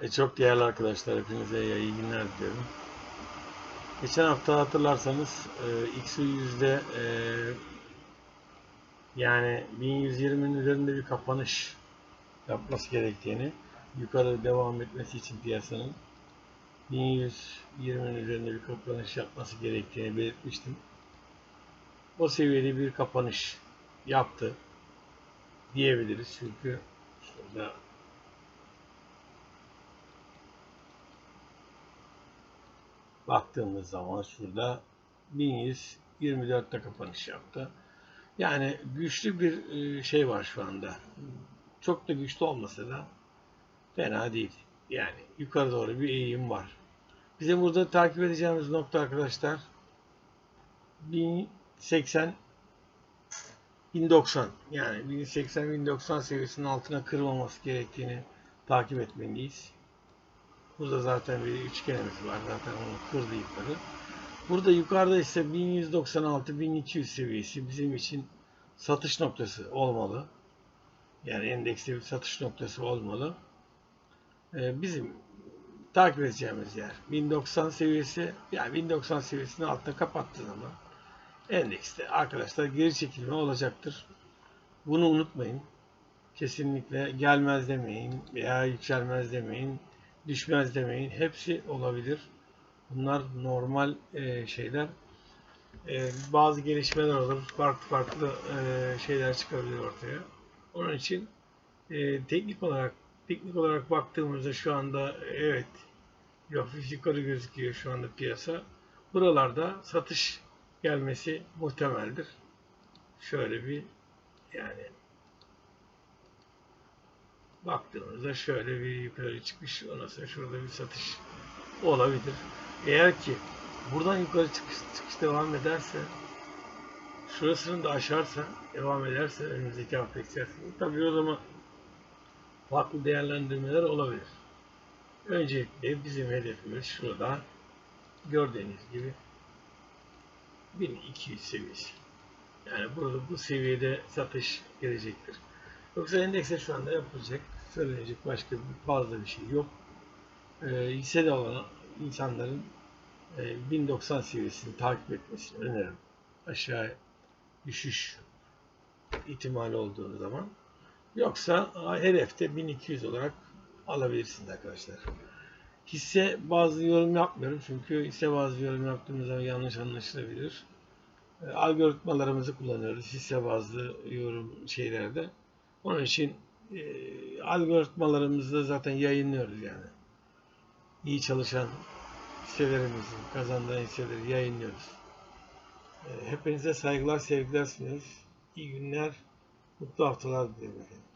E, çok değerli arkadaşlar hepinize iyi günler diliyorum. Geçen hafta hatırlarsanız e, XU yüzde e, yani 1120'nin üzerinde bir kapanış yapması gerektiğini yukarı devam etmesi için piyasanın 1120'nin üzerinde bir kapanış yapması gerektiğini belirtmiştim. O seviyede bir kapanış yaptı diyebiliriz çünkü şurada baktığımız zaman şurada 1124'te kapanış yaptı. Yani güçlü bir e, şey var şu anda. Çok da güçlü olmasa da fena değil. Yani yukarı doğru bir eğim var. Bizim burada takip edeceğimiz nokta arkadaşlar 1080 1090 yani 1080 1090 seviyesinin altına kırmaması gerektiğini takip etmeliyiz. Burada zaten bir üçgenimiz var. Zaten onu kırdı yukarı. Burada yukarıda ise 1196-1200 seviyesi bizim için satış noktası olmalı. Yani endekste bir satış noktası olmalı. Ee, bizim takip edeceğimiz yer 1090 seviyesi. Yani 1090 seviyesinin altına kapattığı zaman endekste arkadaşlar geri çekilme olacaktır. Bunu unutmayın. Kesinlikle gelmez demeyin veya yükselmez demeyin düşmez demeyin. Hepsi olabilir. Bunlar normal e, şeyler. E, bazı gelişmeler olur. Farklı farklı e, şeyler çıkabilir ortaya. Onun için e, teknik olarak teknik olarak baktığımızda şu anda evet hafif yukarı gözüküyor şu anda piyasa. Buralarda satış gelmesi muhtemeldir. Şöyle bir yani baktığımızda şöyle bir yukarı çıkış ondan şurada bir satış olabilir. Eğer ki buradan yukarı çıkış, çıkış devam ederse şurasını da aşarsa devam ederse önümüzdeki hafta içerisinde tabii o zaman farklı değerlendirmeler olabilir. Öncelikle bizim hedefimiz şurada gördüğünüz gibi 1200 seviyesi. Yani burada bu seviyede satış gelecektir. Yoksa endekse şu anda yapılacak, söylenecek başka fazla bir şey yok. E, hissede olan insanların e, 1090 seviyesini takip etmesini öneririm. Aşağı düşüş ihtimali olduğu zaman. Yoksa hedefte 1200 olarak alabilirsiniz arkadaşlar. Hisse bazı yorum yapmıyorum çünkü hisse bazı yorum yaptığımız zaman yanlış anlaşılabilir. E, algoritmalarımızı kullanıyoruz hisse bazlı yorum şeylerde. Onun için e, algoritmalarımızda zaten yayınlıyoruz yani. İyi çalışan hisselerimizi, kazandığı hisseleri yayınlıyoruz. E, hepinize saygılar, sevgiler sunuyoruz. İyi günler, mutlu haftalar diliyorum.